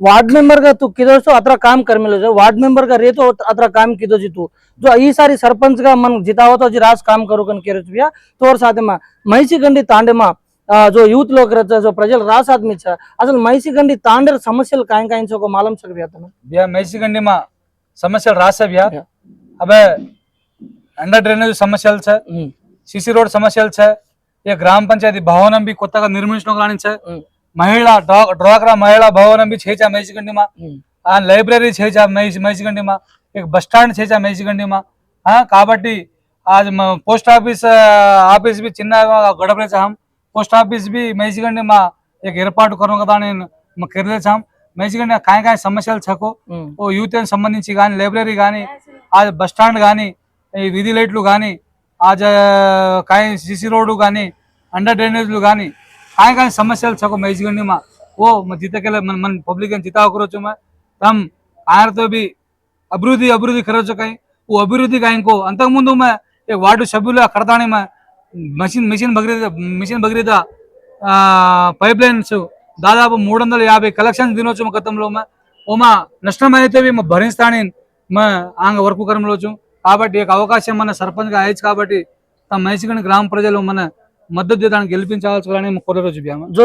Ward member का तू किधर सो अतरा काम कर मिलो जो वार्ड मेंबर का रे तो अतरा काम किधर जी तू? जो ये सारी सरपंच का मन जिता हुआ जी राज काम करो कन केरो चुपिया तो और साथ में महिषी गंडी तांडे मा जो यूथ लोग रहते जो प्रजल राज आदमी चा असल महिषी गंडी तांडे समस्या काय काय इन को मालूम चल हम्म। ग्राम पंचायत भवन भी మహిళా డ్వాక్రా మహిళా భవనం బి చేచా మేసిగండిమా ఆ లైబ్రరీ చేచా మేసి మేసిగండిమా ఇక బస్ స్టాండ్ చేచా మేసిగండిమా కాబట్టి आज పోస్ట్ ఆఫీస్ ఆఫీస్ బి చిన్న గడపలే చాం పోస్ట్ ఆఫీస్ బి మేసిగండి మా. ఇక ఏర్పాటు కరం కదా నేను మా కెరలే చాం మేసిగండి కాయ కాయ సమస్యలు చకు. ఓ యూత్ సంబంధించి కానీ లైబ్రరీ కానీ आज బస్ స్టాండ్ కానీ విధి లైట్లు కానీ आज కాయ సిసి రోడ్డు కానీ అండర్ డ్రైనేజ్లు కానీ કાંઈ કાંઈ સમસ્યા છકો મહેશગંજમાં ఓ జీత మన పబ్లిక్ అని జీతా ఒకరోజు తమ్ ఆయనతో బి అభివృద్ధి అభివృద్ధి కరోచు కాయ ఓ అభివృద్ధి కాయకో అంతకుముందు మా వార్డు సభ్యులు కడతానే మా mission mission Bhagiratha mission Bhagiratha pipelines దాదాపు మూడు వందల యాభై కలెక్షన్స్ దినోచ్చు గతంలో మా ఓ మా నష్టం అయితే మా భరిస్తానే మా ఆంగ వర్కు కరంలోచు. కాబట్టి ఒక అవకాశం మన సర్పంచ్గా అయ్యచ్చు కాబట్టి తమ మైసిగండ్ గ్రామ ప్రజలు మన మద్దతు దానికి గెలిపించాల్సి కోరే రోజు जो